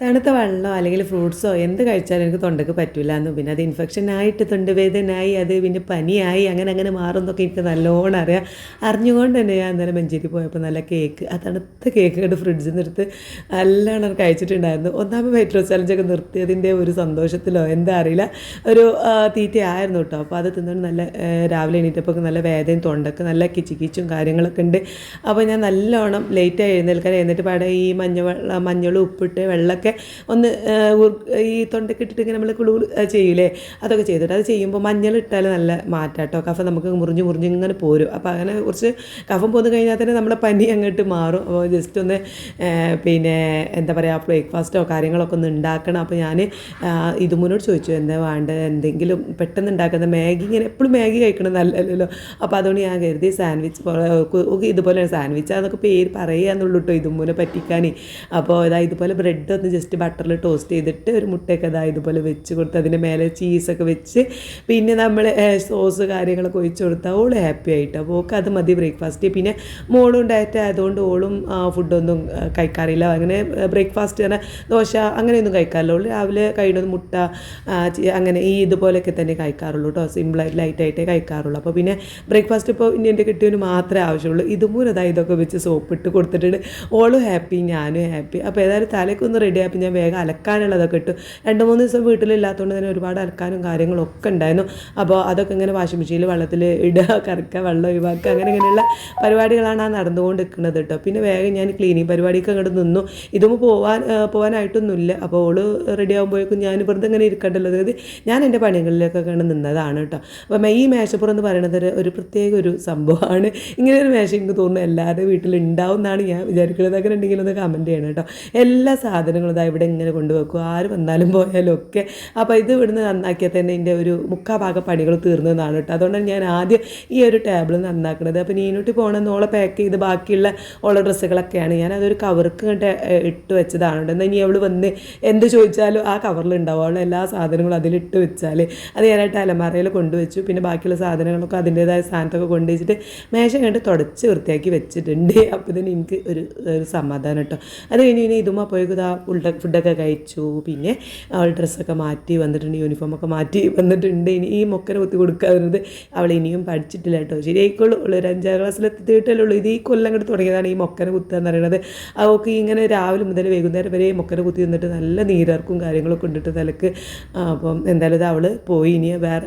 തണുത്ത വെള്ളമോ അല്ലെങ്കിൽ ഫ്രൂട്ട്സോ എന്ത് കഴിച്ചാലും എനിക്ക് തൊണ്ടയ്ക്ക് പറ്റില്ല എന്നും. പിന്നെ അത് ഇൻഫെക്ഷൻ ആയിട്ട് തൊണ്ടവേദനയായി അത് പിന്നെ പനിയായി അങ്ങനെ അങ്ങനെ മാറുന്നൊക്കെ എനിക്ക് നല്ലോണം അറിയാം. അറിഞ്ഞുകൊണ്ട് തന്നെ ഞാൻ അന്നേരം മഞ്ചേരി പോയപ്പോൾ നല്ല കേക്ക് ആ തണുത്ത കേക്ക് കണ്ട് ഫ്രിഡ്ജിൽ നിന്ന് എടുത്ത് നല്ലോണം കഴിച്ചിട്ടുണ്ടായിരുന്നു. ഒന്നാമത് വെയിറ്റ് ലോസ് ചലഞ്ചൊക്കെ നിർത്തിയതിന്റെ ഒരു സന്തോഷത്തിലോ എന്താ അറിയില്ല ഒരു തീറ്റയായിരുന്നു കേട്ടോ അപ്പോൾ അത് തിന്നുകൊണ്ട് നല്ല രാവിലെ എണീറ്റപ്പോൾ നല്ല വേദനയും തൊണ്ടക്ക് നല്ല കിച്ചിക്കിച്ചും കാര്യങ്ങളൊക്കെ ഉണ്ട്. അപ്പോൾ ഞാൻ നല്ലോണം ലേറ്റായി എഴുന്നേൽക്കാൻ എന്നിട്ട് പാടെ ഈ മഞ്ഞ വെള്ളം മഞ്ഞളും ഉപ്പിട്ട് വെള്ളമൊക്കെ ഒന്ന് ആ, ഉർ- ഈ തൊണ്ടയ്ക്ക് ഇട്ടിട്ട് ഇങ്ങനെ നമ്മൾ കുളു ചെയ്യൂലേ? അതൊക്കെ ചെയ്തിട്ട് അത് ചെയ്യുമ്പോൾ മഞ്ഞൾ ഇട്ടാൽ നല്ല മാറ്റാട്ടോ കഫം നമുക്ക് മുറിഞ്ഞ് മുറിഞ്ഞ് ഇങ്ങനെ പോരും. അപ്പോൾ അങ്ങനെ കുറച്ച് കഫം പോന്നു കഴിഞ്ഞാൽ തന്നെ നമ്മുടെ പനി അങ്ങോട്ട് മാറും. അപ്പോൾ ജസ്റ്റ് ഒന്ന് പിന്നെ എന്താ പറയുക ബ്രേക്ക്ഫാസ്റ്റോ കാര്യങ്ങളൊക്കെ ഒന്ന് ഉണ്ടാക്കണം അപ്പോൾ ഞാൻ ഇതുമുന്നോട് ചോദിച്ചു എന്താ വേണ്ടത് എന്തെങ്കിലും പെട്ടെന്ന് ഉണ്ടാക്കുന്ന മാഗി ഇങ്ങനെ എപ്പോഴും മാഗി കഴിക്കണം നല്ലല്ലോ അപ്പോൾ അതുകൊണ്ട് ഞാൻ കരുതി സാൻഡ്വിച്ച് പോലെ ഒക്കെ ഇതുപോലെ സാൻഡ്വിച്ച് അതൊക്കെ പേര് പറയുകയെന്നുള്ളൂ കേട്ടോ ഇതുമൂലം പറ്റിക്കാൻ അപ്പോൾ ഇതാ ഇതുപോലെ ബ്രെഡ് ഒന്ന് ജസ്റ്റ് ബട്ടറിൽ ടോസ്റ്റ് ചെയ്തിട്ട് ഒരു മുട്ടയൊക്കെ അതാ ഇതുപോലെ വെച്ച് കൊടുത്ത് അതിന്റെ മേലെ ചീസൊക്കെ വെച്ച് പിന്നെ നമ്മൾ സോസ് കാര്യങ്ങളൊക്കെ ഒഴിച്ച് കൊടുത്താൽ ഓൾ ഹാപ്പി ആയിട്ട്. അപ്പോൾ ഓൾക്ക് അത് മതി ബ്രേക്ക്ഫാസ്റ്റ്. പിന്നെ മോളും ഡയറ്റ് ആയതുകൊണ്ട് ഓളും ഫുഡൊന്നും കഴിക്കാറില്ല. അങ്ങനെ ബ്രേക്ക്ഫാസ്റ്റ് തന്നെ ദോശ അങ്ങനെയൊന്നും കഴിക്കാറില്ല. ഓൾ രാവിലെ കഴിയുന്നത് മുട്ട അങ്ങനെ ഈ ഇതുപോലെയൊക്കെ തന്നെ കഴിക്കാറുള്ളൂ കേട്ടോ. സിമ്പിളായിട്ട് ലൈറ്റായിട്ടേ കഴിക്കാറുള്ളൂ. അപ്പോൾ പിന്നെ ബ്രേക്ക്ഫാസ്റ്റ് ഇപ്പോൾ ഇനി എന്റെ കിട്ടിയവന് മാത്രമേ ആവശ്യമുള്ളൂ. ഇതുമൂലം ഇതൊക്കെ വെച്ച് സോപ്പിട്ട് കൊടുത്തിട്ടുണ്ട്. ഓളും ഹാപ്പി ഞാനും ഹാപ്പി. അപ്പോൾ ഏതായാലും തലയ്ക്ക് ഒന്ന് റെഡി ഞാൻ വേഗം അലക്കാനുള്ളതൊക്കെ ഇട്ടു. രണ്ട് മൂന്ന് ദിവസം വീട്ടിലില്ലാത്തതുകൊണ്ട് തന്നെ ഒരുപാട് അലക്കാനും കാര്യങ്ങളൊക്കെ ഉണ്ടായിരുന്നു. അപ്പോൾ അതൊക്കെ ഇങ്ങനെ വാഷിംഗ് മെഷീനിൽ വെള്ളത്തിൽ ഇടുക കറക്കുക വെള്ളം ഒഴിവാക്കുക അങ്ങനെ ഇങ്ങനെയുള്ള പരിപാടികളാണ് ആ നടന്നുകൊണ്ട് നിൽക്കുന്നത് കേട്ടോ. പിന്നെ വേഗം ഞാൻ ക്ലീനിങ് പരിപാടിക്ക് അങ്ങോട്ട് നിന്നു. ഇതും പോവാൻ പോകാനായിട്ടൊന്നും പോകാനായിട്ടൊന്നുമില്ല അപ്പോൾ ഓൾ റെഡി ആകുമ്പോഴേക്കും ഞാൻ വെറുതെ ഇങ്ങനെ ഇരിക്കണ്ടല്ലോ. അതായത് ഞാൻ എന്റെ പണികളിലേക്കൊക്കെ നിന്നതാണ് കേട്ടോ. അപ്പം ഈ മേശപ്പുറം എന്ന് പറയുന്നത് ഒരു- ഒരു പ്രത്യേക ഒരു സംഭവമാണ്. ഇങ്ങനെ ഒരു മേശ എനിക്ക് തോന്നുന്നു എല്ലാവരുടെ വീട്ടിലുണ്ടാവും എന്നാണ് ഞാൻ വിചാരിക്കുന്നത് അങ്ങനെ ഉണ്ടെങ്കിൽ ഒന്ന് കമന്റ് ചെയ്യണം കേട്ടോ. എല്ലാ സാധനങ്ങളും ഇതാ ഇവിടെ ഇങ്ങനെ കൊണ്ടുവെക്കും. ആര് വന്നാലും പോയാലും ഒക്കെ. അപ്പോൾ ഇത് ഇവിടുന്ന് നന്നാക്കിയാൽ തന്നെ എന്റെ ഒരു മുക്കാ ഭാഗ പണികൾ തീർന്നതാണ് കേട്ടോ. അതുകൊണ്ടാണ് ഞാൻ ആദ്യം ഈ ഒരു ടേബിൾ നന്നാക്കുന്നത് അപ്പോൾ നീനൂട്ടി പോകണമെന്ന് ഓളെ പാക്ക് ചെയ്ത് ബാക്കിയുള്ള ഓളെ ഡ്രസ്സുകളൊക്കെയാണ്. ഞാൻ അതൊരു കവർക്ക് ഇട്ട് വെച്ചതാണ് കേട്ടോ. എന്നാൽ ഇനി അവൾ വന്ന് എന്ത് ചോദിച്ചാലും ആ കവറിൽ ഉണ്ടാവും. അവൾ എല്ലാ സാധനങ്ങളും അതിലിട്ട് വെച്ചാൽ അത് ഞാനായിട്ട് അലമാറയിൽ കൊണ്ടുവച്ചു. പിന്നെ ബാക്കിയുള്ള സാധനങ്ങളൊക്കെ അതിന്റേതായ സ്ഥാനത്തൊക്കെ കൊണ്ടുവച്ചിട്ട് മേശ കണ്ട് തുടച്ച് വൃത്തിയാക്കി വെച്ചിട്ടുണ്ട്. അപ്പോൾ ഇതിന് എനിക്ക് ഒരു ഒരു സമാധാനം കേട്ടോ. അത് കഴിഞ്ഞ് ഇനി ഇതുമ്മ പോയേക്കും ഇതാ ഫുഡ് ഫുഡൊക്കെ കഴിച്ചു. പിന്നെ അവൾ ഡ്രസ്സൊക്കെ മാറ്റി വന്നിട്ടുണ്ട് യൂണിഫോമൊക്കെ മാറ്റി വന്നിട്ടുണ്ട്. ഇനി ഈ മൊക്കര കുത്തി കൊടുക്കാറുന്നത് അവൾ ഇനിയും പഠിച്ചിട്ടില്ല കേട്ടോ. ശരിയായിക്കോളൂ. ഒരു അഞ്ചാം ക്ലാസ്സിൽ എത്തിയിട്ടല്ലേ ഉള്ളൂ ഇത് ഈ കൊല്ലം അങ്ങോട്ട് തുടങ്ങിയതാണ് ഈ മൊക്കര കുത്തുക എന്ന് പറയുന്നത്. അവൾക്ക് ഇങ്ങനെ രാവിലെ മുതൽ വൈകുന്നേരം വരെ ഈ മൊക്കനെ കുത്തി നിന്നിട്ട് നല്ല നീരർക്കും കാര്യങ്ങളൊക്കെ ഉണ്ടിട്ട് തലക്ക്. അപ്പം എന്തായാലും ഇത് അവൾ പോയി. ഇനി വേറെ